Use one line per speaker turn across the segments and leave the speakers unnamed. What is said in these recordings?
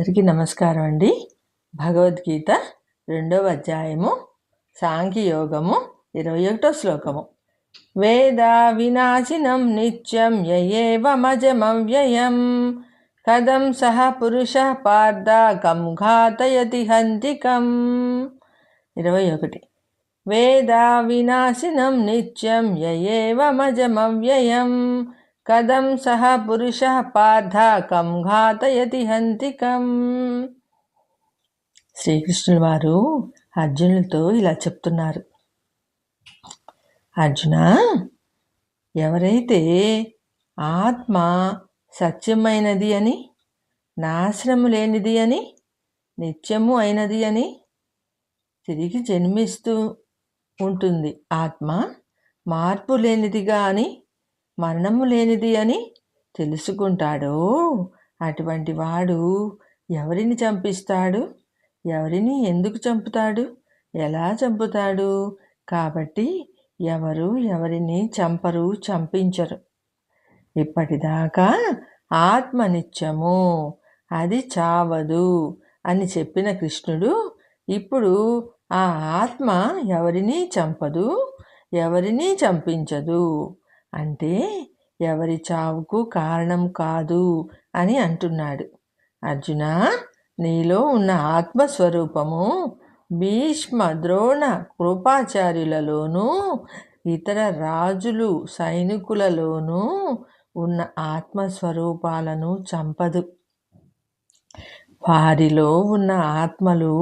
అందరికీ నమస్కారం అండి. భగవద్గీత రెండవ అధ్యాయము సాంఖ్యయోగము ఇరవై ఒకటో శ్లోకము. వేద వినాశినం నిత్యం యయేవమజమవ్యయం. కథం సహ పురుష పార్థ ఘాతయతి హంతికం. ఇరవై ఒకటి. వేద వినాశినం నిత్యం యయేవమజమవ్యయం. కథం సహ పురుష పార్థ కం ఘాతయతి హంతికం. శ్రీకృష్ణుల వారు అర్జునులతో ఇలా చెప్తున్నారు. అర్జున ఎవరైతే ఆత్మ సత్యమైనది అని నాశనము లేనిది అని నిత్యము అయినది అని తిరిగి జన్మిస్తూ ఉంటుంది. ఆత్మ మార్పు లేనిదిగా అని మరణము లేనిది అని తెలుసుకుంటాడో? అటువంటి వాడు ఎవరిని చంపిస్తాడు? ఎవరిని ఎందుకు చంపుతాడు? ఎలా చంపుతాడు? కాబట్టి ఎవరు ఎవరిని చంపరు చంపించరు. ఇప్పటిదాకా ఆత్మ నిత్యము అది చావదు అని చెప్పిన కృష్ణుడు ఇప్పుడు ఆ ఆత్మ ఎవరిని చంపదు ఎవరిని చంపించదు? అంటే ఎవరి చావుకు కారణం కాదు అని అంటున్నాడు. అర్జున నీలో ఉన్న ఆత్మస్వరూపము భీష్మ ద్రోణ కృపాచార్యులలోనూ ఇతర రాజులు సైనికులలోనూ ఉన్న ఆత్మస్వరూపాలను చంపదు. వారిలో ఉన్న ఆత్మలు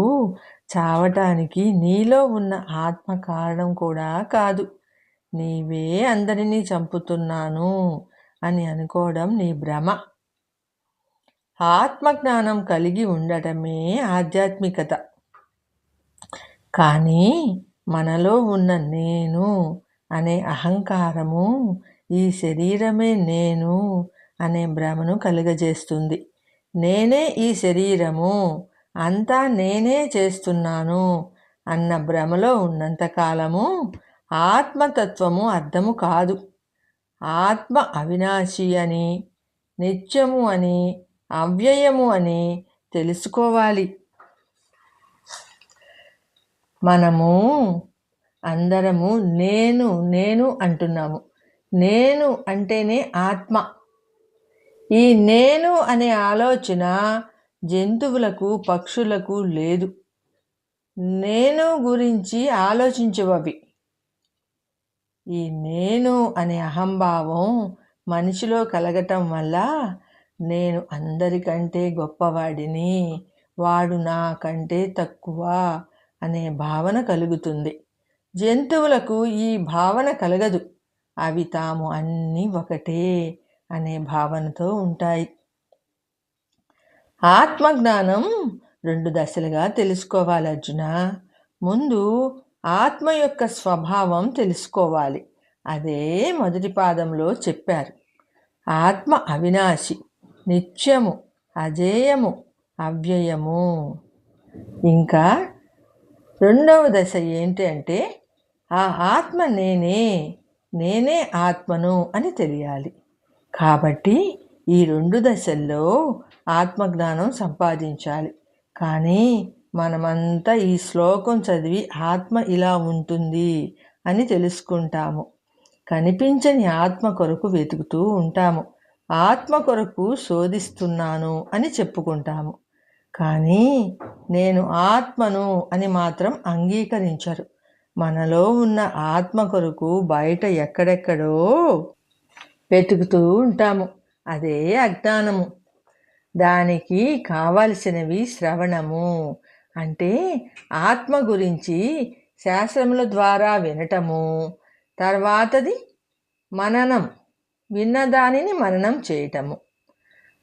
చావటానికి నీలో ఉన్న ఆత్మ కారణం కూడా కాదు. నీవే అందరినీ చంపుతున్నాను అని అనుకోవడం నీ భ్రమ. ఆత్మజ్ఞానం కలిగి ఉండటమే ఆధ్యాత్మికత. కానీ మనలో ఉన్న నేను అనే అహంకారము ఈ శరీరమే నేను అనే భ్రమను కలుగజేస్తుంది. నేనే ఈ శరీరము అంతా నేనే చేస్తున్నాను అన్న భ్రమలో ఉన్నంతకాలము ఆత్మతత్వము అర్థము కాదు. ఆత్మ అవినాశి అని నిత్యము అని అవ్యయము అని తెలుసుకోవాలి. మనము అందరము నేను నేను అంటున్నాము. నేను అంటేనే ఆత్మ. ఈ నేను అనే ఆలోచన జంతువులకు పక్షులకు లేదు. నేను గురించి ఆలోచించవవి. ఈ నేను అనే అహంభావం మనిషిలో కలగటం వల్ల నేను అందరికంటే గొప్పవాడిని వాడు నాకంటే తక్కువ అనే భావన కలుగుతుంది. జంతువులకు ఈ భావన కలగదు. అవి తాము అన్నీ ఒకటే అనే భావనతో ఉంటాయి. ఆత్మజ్ఞానం రెండు దశలుగా తెలుసుకోవాలి అర్జున. ముందు ఆత్మ యొక్క స్వభావం తెలుసుకోవాలి. అదే మొదటి పాదంలో చెప్పారు. ఆత్మ అవినాశి నిత్యము అజేయము అవ్యయము. ఇంకా రెండవ దశ ఏంటి అంటే ఆ ఆత్మ నేనే నేనే ఆత్మను అని తెలియాలి. కాబట్టి ఈ రెండు దశల్లో ఆత్మజ్ఞానం సంపాదించాలి. కానీ మనమంతా ఈ శ్లోకం చదివి ఆత్మ ఇలా ఉంటుంది అని తెలుసుకుంటాము. కనిపించని ఆత్మ కొరకు వెతుకుతూ ఉంటాము. ఆత్మ కొరకు శోధిస్తున్నాను అని చెప్పుకుంటాము. కానీ నేను ఆత్మను అని మాత్రం అంగీకరించరు. మనలో ఉన్న ఆత్మ కొరకు బయట ఎక్కడెక్కడో వెతుకుతూ ఉంటాము. అదే అజ్ఞానము. దానికి కావలసినవి శ్రవణము. అంటే ఆత్మ గురించి శాస్త్రముల ద్వారా వినటము. తర్వాతది మననం విన్నదానిని మననం చేయటము.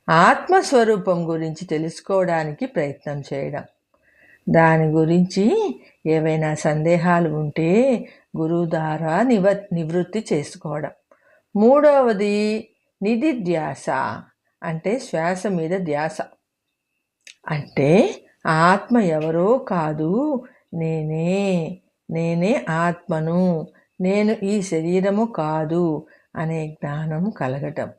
ఆత్మస్వరూపం గురించి తెలుసుకోవడానికి ప్రయత్నం చేయడం. దాని గురించి ఏవైనా సందేహాలు ఉంటే గురువు ద్వారా నివ నివృత్తి చేసుకోవడం. మూడవది నిధి ధ్యాస అంటే శ్వాస మీద ధ్యాస. అంటే ఆత్మ ఎవరో కాదు. నేనే నేనే ఆత్మను నేను ఈ శరీరము కాదు అనే జ్ఞానం కలగటం.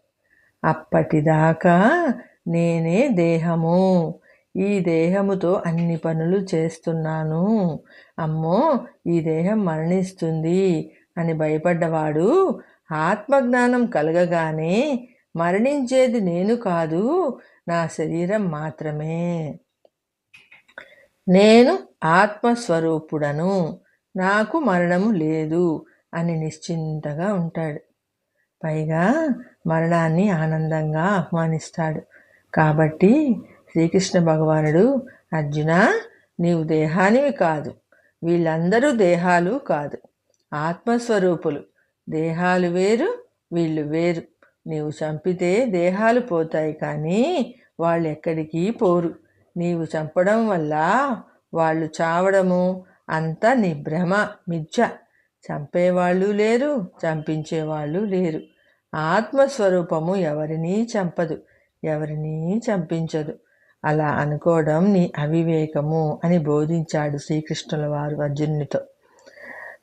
అప్పటిదాకా నేనే దేహము. ఈ దేహముతో అన్ని పనులు చేస్తున్నాను. అమ్మో ఈ దేహం మరణిస్తుంది అని భయపడ్డవాడు ఆత్మజ్ఞానం కలగగానే మరణించేది నేను కాదు నా శరీరం మాత్రమే. నేను ఆత్మస్వరూపుడను. నాకు మరణము లేదు అని నిశ్చింతగా ఉంటాడు. పైగా మరణాన్ని ఆనందంగా ఆహ్వానిస్తాడు. కాబట్టి శ్రీకృష్ణ భగవానుడు అర్జున నీవు దేహానివి కాదు. వీళ్ళందరూ దేహాలు కాదు. ఆత్మస్వరూపులు. దేహాలు వేరు వీళ్ళు వేరు. నీవు చంపితే దేహాలు పోతాయి కానీ వాళ్ళు ఎక్కడికి పోరు. నీవు చంపడం వల్ల వాళ్ళు చావడము అంతా నీ భ్రమ మిథ్య. చంపేవాళ్ళు లేరు చంపించేవాళ్ళు లేరు. ఆత్మస్వరూపము ఎవరినీ చంపదు ఎవరినీ చంపించదు. అలా అనుకోవడం నీ అవివేకము అని బోధించాడు శ్రీకృష్ణుల వారు అర్జునునితో.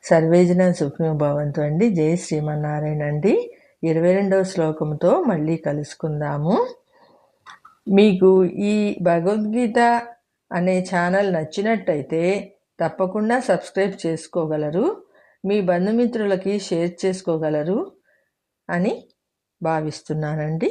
సర్వేజన సుఖం అండి. జై శ్రీమన్నారాయణ అండి. ఇరవై రెండవ శ్లోకంతో మళ్ళీ కలుసుకుందాము. మీకు ఈ భగవద్గీత అనే ఛానల్ నచ్చినట్టయితే తప్పకుండా సబ్స్క్రైబ్ చేసుకోగలరు మీ బంధుమిత్రులకి షేర్ చేసుకోగలరు అని భావిస్తున్నానండి.